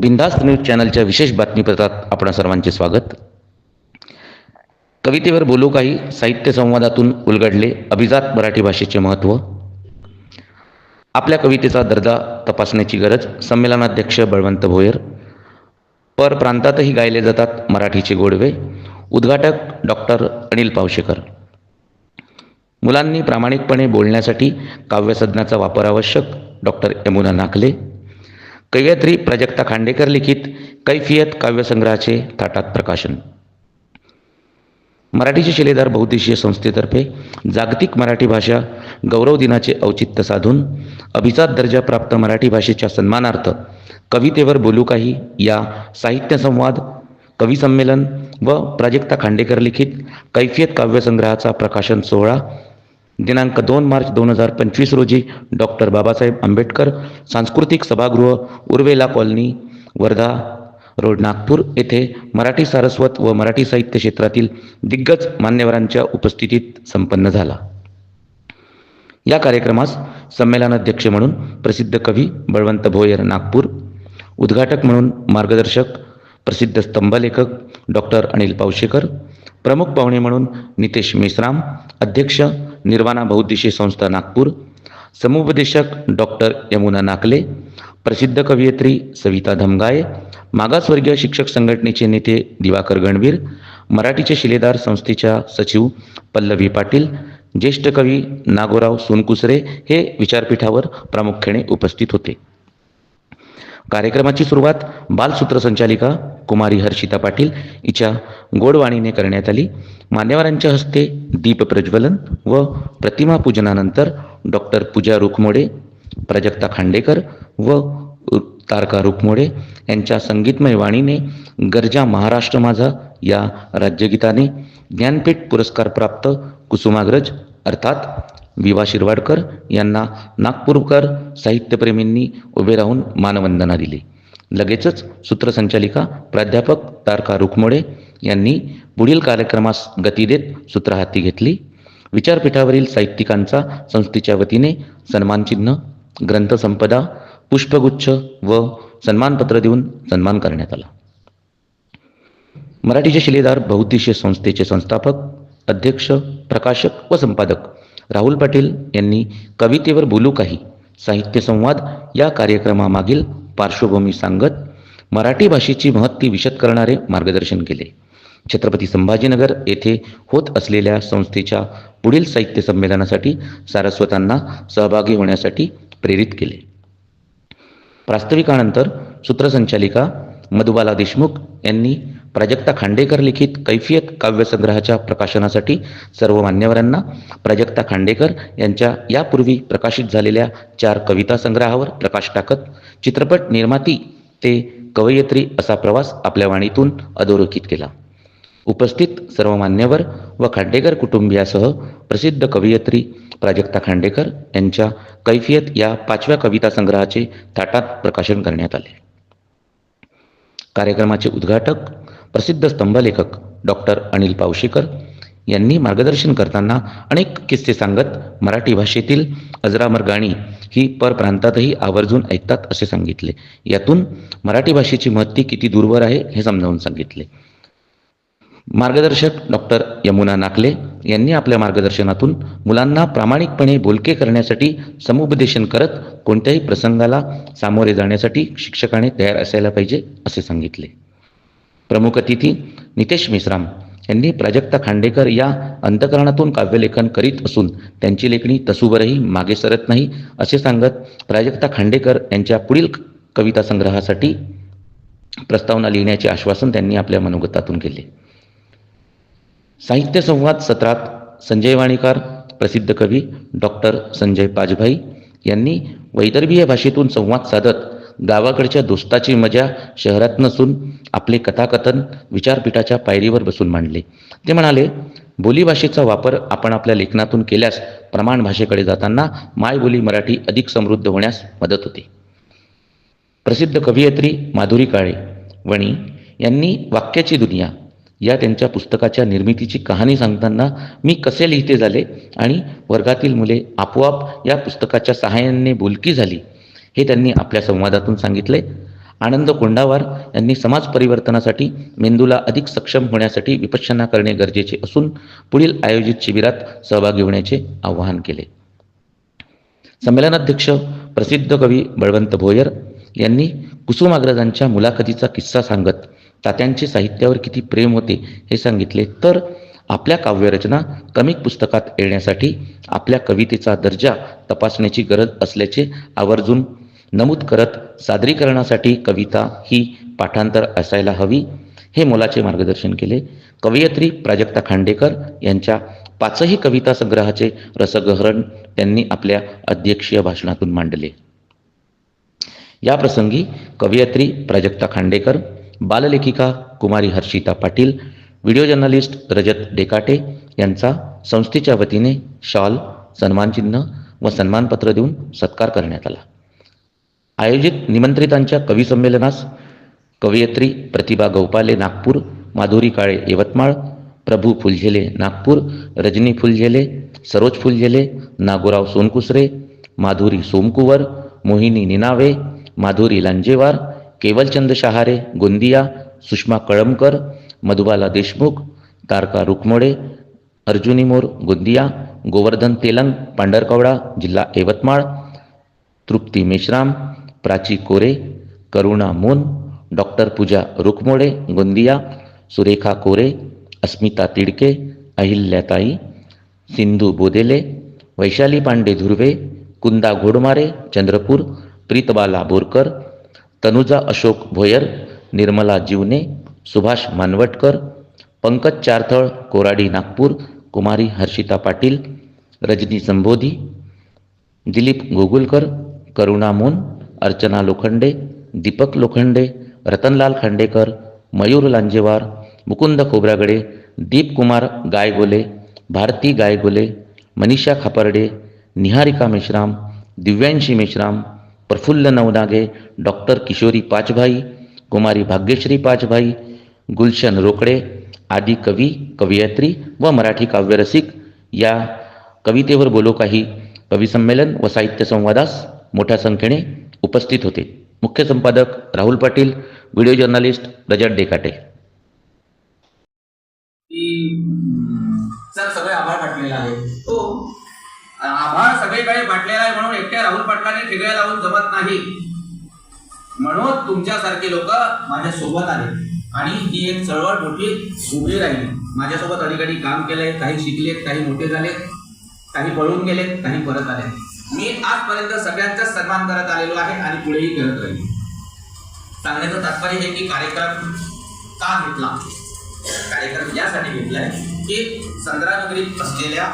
बिंदास्त news चॅनलच्या विशेष बातमीपत्रात आपण सर्वांचे स्वागत. कवितेवर बोलू काही साहित्य संवादातून उलगडले अभिजात मराठी भाषेचे महत्त्व. आपल्या कवितेचा दर्जा तपासण्याची गरज संमेलनाध्यक्ष बळवंत भोयर. पर प्रांतातही गायले जातात मराठीचे गोडवे. उद्घाटक डॉक्टर अनिल पावशेकर. मुलांनी प्रामाणिकपणे बोलण्यासाठी काव्यसज्ञाचा वापर आवश्यक. डॉक्टर यमुना नाकले. कवयत्री प्राजक्ता खांडेकर लिखित कैफियत काव्यसंग्रहाचे थाटात प्रकाशन. मराठीचे शिलेदार बहुद्देशीय संस्थेतर्फे जागतिक मराठी भाषा गौरव दिनाचे औचित्य साधून अभिजात दर्जा प्राप्त मराठी भाषेच्या सन्मानार्थ कवितेवर बोलू काही या साहित्य संवाद कवी संमेलन व प्राजक्ता खांडेकर लिखित कैफियत काव्यसंग्रहाचा प्रकाशन सोहळा दिनांक दोन मार्च दोन हजार पंचवीस रोजी डॉक्टर बाबासाहेब आंबेडकर सांस्कृतिक सभागृह उर्वेला कॉलनी वर्धा रोड नागपूर येथे मराठी सारस्वत व मराठी साहित्य क्षेत्रातील दिग्गज मान्यवरांच्या उपस्थितीत संपन्न झाला. या कार्यक्रमास संमेलनाध्यक्ष म्हणून प्रसिद्ध कवी बळवंत भोयर नागपूर उद्घाटक म्हणून मार्गदर्शक प्रसिद्ध स्तंभलेखक डॉक्टर अनिल पावशेकर प्रमुख पाहुणे म्हणून नितेश मेश्राम अध्यक्ष निर्वाणा बहुद्देशीय संस्था नागपूर समुपदेशक डॉक्टर यमुना नाकले प्रसिद्ध कवयित्री सविता धमगाय मागासवर्गीय शिक्षक संघटनेचे नेते दिवाकर गणवीर मराठीचे शिलेदार संस्थेच्या सचिव पल्लवी पाटील ज्येष्ठ कवी नागोराव सोनकुसरे हे विचारपीठावर प्रामुख्याने उपस्थित होते. कार्यक्रमाची सुरुवात बालसूत्र संचालिका कुमारी हर्षिता पाटील हिच्या गोडवाणीने करण्यात आली. मान्यवरांच्या हस्ते दीप प्रज्वलन व प्रतिमा पूजनानंतर डॉक्टर पूजा रुखमोडे प्राजक्ता खांडेकर व तारका रुखमोडे यांच्या संगीतमय वाणीने गरजा महाराष्ट्र माझा या राज्यगीताने ज्ञानपीठ पुरस्कार प्राप्त कुसुमाग्रज अर्थात विवा शिरवाडकर यांना नागपूरकर साहित्यप्रेमींनी उभे राहून मानवंदना दिली. लगेचच सूत्रसंचालिका प्राध्यापक तारका रुखमोडे यांनी पुढील कार्यक्रमास गती देत सूत्र हाती घेतली. विचारपीठावरील साहित्यिकांचा संस्थेच्या वतीने सन्मानचिन्ह ग्रंथसंपदा पुष्पगुच्छ व सन्मानपत्र देऊन सन्मान करण्यात आला. मराठीचे शिलेदार बहुद्देशीय संस्थेचे संस्थापक अध्यक्ष प्रकाशक व संपादक राहुल पाटील यांनी कवितेवर बोलू काही साहित्य संवाद या कार्यक्रमामागील पार्श्वभूमी सांगत मराठी भाषेची महत्ती विशद करणारे मार्गदर्शन केले. छत्रपती संभाजीनगर येथे होत असलेल्या संस्थेच्या पुढील साहित्य संमेलनासाठी सारस्वतांना सहभागी होण्यासाठी प्रेरित केले. प्रास्ताविकानंतर सूत्रसंचालिका मधुबाला देशमुख यांनी प्राजक्ता खांडेकर लिखित कैफियत काव्यसंग्रहाच्या प्रकाशनासाठी सर्व मान्यवरांना प्राजक्ता खांडेकर यांच्या यापूर्वी प्रकाशित झालेल्या चार कविता संग्रहावर प्रकाश टाकत चित्रपट निर्माती ते कवयित्री असा प्रवास आपल्या वाणीतून अधोरेखित केला. उपस्थित सर्व मान्यवर व खांडेकर कुटुंबियासह प्रसिद्ध कवयित्री प्राजक्ता खांडेकर यांच्या कैफियत या पाचव्या कविता संग्रहाचे थाटात प्रकाशन करण्यात आले. कार्यक्रमाचे उद्घाटक प्रसिद्ध स्तंभलेखक डॉक्टर अनिल पावशेकर यांनी मार्गदर्शन करताना अनेक किस्से सांगत मराठी भाषेतील अजरामर गाणी ही परप्रांतातही आवर्जून ऐकतात असे सांगितले. यातून मराठी भाषेची महत्ती किती दूरवर आहे हे समजावून सांगितले. मार्गदर्शक डॉक्टर यमुना नाकले यांनी आपल्या मार्गदर्शनातून मुलांना प्रामाणिकपणे बोलके करण्यासाठी समुपदेशन करत कोणत्याही प्रसंगाला सामोरे जाण्यासाठी शिक्षकाने तयार असायला पाहिजे असे सांगितले. प्रमुख अतिथी नितेश मिश्राम यांनी प्राजक्ता खांडेकर या अंतकरणातून काव्यलेखन करीत असून त्यांची लेखणी तसूवरही मागे सरत नाही असे सांगत प्राजक्ता खांडेकर यांच्या पुढील कविता संग्रहासाठी प्रस्तावना लिहिण्याचे आश्वासन त्यांनी आपल्या मनोगतातून केले. साहित्य संवाद सत्रात संजय वाणीकर प्रसिद्ध कवी डॉक्टर संजय पाजभाई यांनी वैदर्भीय भाषेतून संवाद साधत गावाकडच्या दोस्ताची मजा शहरात नसून आपले कथाकथन विचारपीठाच्या पायरीवर बसून मांडले. ते म्हणाले बोलीभाषेचा वापर आपण आपल्या लेखनातून केल्यास प्रमाण भाषेकडे जाताना मायबोली मराठी अधिक समृद्ध होण्यास मदत होते. प्रसिद्ध कवयित्री माधुरी काळे वणी यांनी वाक्याची दुनिया या त्यांच्या पुस्तकाच्या निर्मितीची कहाणी सांगताना मी कसे लिहिते झाले आणि वर्गातील मुले आपोआप या पुस्तकाच्या सहाय्याने बोलकी झाली हे त्यांनी आपल्या संवादातून सांगितले. आनंद कोंडावार यांनी समाज परिवर्तनासाठी मेंदूला अधिक सक्षम होण्यासाठी विपश्यना करणे गरजेचे असून पुढील आयोजित शिबिरात सहभागी होण्याचे आवाहन केले. संमेलनाध्यक्ष प्रसिद्ध कवी बळवंत भोयर यांनी कुसुमाग्रजांच्या मुलाखतीचा किस्सा सांगत तात्यांचे साहित्यावर किती प्रेम होते हे सांगितले. तर आपल्या काव्यरचना कमी पुस्तकात येण्यासाठी आपल्या कवितेचा दर्जा तपासण्याची गरज असल्याचे आवर्जून नमूद करत सादरीकरणासाठी कविता ही पाठांतर असायला हवी. हे मोलाचे मार्गदर्शन केले. कवयित्री प्राजक्ता खांडेकर यांच्या पाचही कविता संग्रहाचे रसगहरण त्यांनी आपल्या अध्यक्षीय भाषणातून मांडले. या प्रसंगी कवयित्री प्राजक्ता खांडेकर बाललेखिका कुमारी हर्षिता पाटील व्हिडिओ जर्नलिस्ट रजत डेकाटे यांचा संस्थेच्या वतीने शॉल सन्मानचिन्ह व सन्मानपत्र देऊन सत्कार करण्यात आला. आयोजित निमंत्रितांच्या कवी संमेलनास कवयित्री प्रतिभा गौपाले नागपूर माधुरी काळे यवतमाळ प्रभू फुलझेले नागपूर रजनी फुलझेले सरोज फुलझेले नागोराव सोनकुसरे माधुरी सोमकुवर मोहिनी निनावे माधुरी लांजेवार केवलचंद शहारे गोंदिया सुषमा कळमकर मधुबाला देशमुख तारका रुकमोडे अर्जुनी मोर गोंदिया गोवर्धन तेलंग पांढरकवडा जिल्हा यवतमाळ तृप्ती मेश्राम प्राची कोरे करुणा मोन डॉक्टर पूजा रुकमोडे गोंदिया सुरेखा कोरे अस्मिता तिडके अहिल्याताई सिंधू बोदेले वैशाली पांडे धुर्वे कुंदा घोडमारे चंद्रपूर प्रीतबाला बोरकर तनुजा अशोक भोयर निर्मला जीवने सुभाष मानवटकर पंकज चारथळ कोराडी नागपूर कुमारी हर्षिता पाटील रजनी संबोधी दिलीप गोगुलकर करुणा मोन अर्चना लोखंडे दीपक लोखंडे रतनलाल खांडेकर मयूर लांजेवार मुकुंद खोब्रागडे दीपकुमार गायगोले भारती गायगोले मनीषा खापर्डे निहारिका मेश्राम दिव्यांशी मेश्राम प्रफुल्ल नवनागे डॉक्टर किशोरी पाचभाई कुमारी भाग्यश्री पाचभाई गुलशन रोकडे आदी कवी कवयित्री व मराठी काव्यरसिक या कवितेवर बोलो काही. कविसंमेलन व साहित्य संवादास मोठ्या संख्येने उपस्थित होते. मुख्य संपादक Rahul Patil video journalist Rajat Dekate. Sir सगळे आभार वाटलेला आहे. तो आभार सगळीकडे वाटलेला आहे म्हणून एकट्या राहुल पाटलाने ठिगळ्या लावून जमत नाही. म्हणून तुमच्यासारखे लोक माझ्या सोबत आले आणि ही एक चळवळ मोठी उभी राहिली. माझ्यासोबत अलीकडे काम केलंय काही शिकलेत काही मोठे झालेत काही पळून गेलेत काही परत आले मी आजपर्यंत सगळ्यांचाच सन्मान करत आलेलो आहे आणि पुढेही करत राहील सांगण्याचं तात्पर्य हे की कार्यक्रम का घेतला? कार्यक्रम यासाठी घेतलाय की संद्रानगरीत असलेल्या